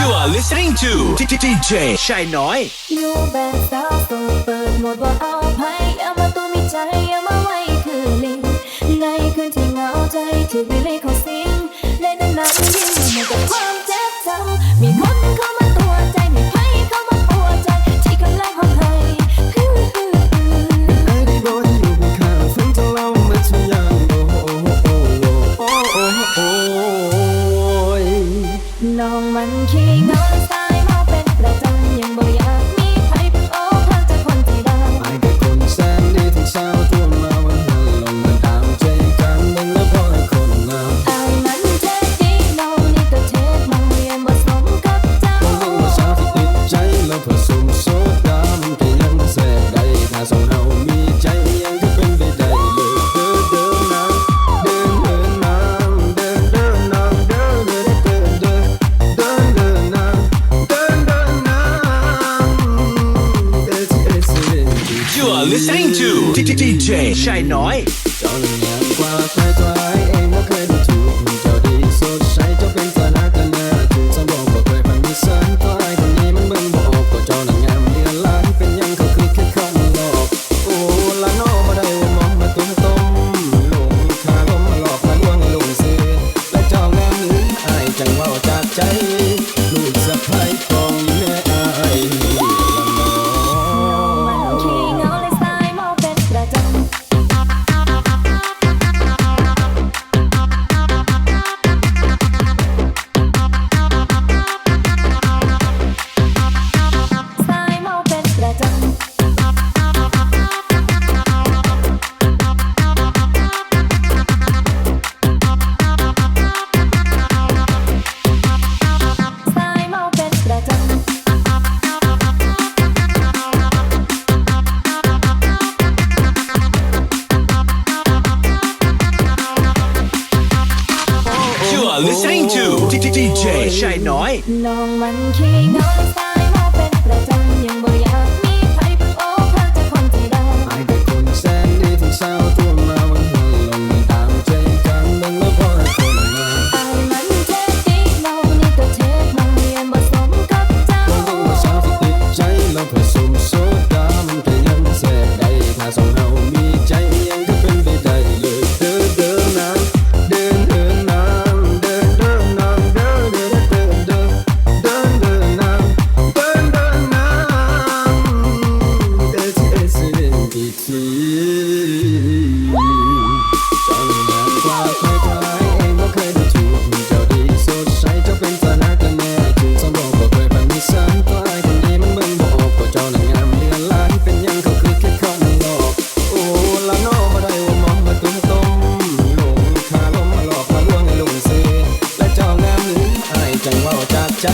You are listening to DJ ชายน้อย อยู่แบบสาวโสดเปิดโหมดบอกเอาภัยเอามาตัวมีใจยอามาไว้คือลิงในคืนที่เหงาใจคือไปเลยขอสิงในนั้นนั้นยิ่ง Hey, no, DJ Shy Noise are listening to oh. DJ Shy Noi. จังว่าจากใจ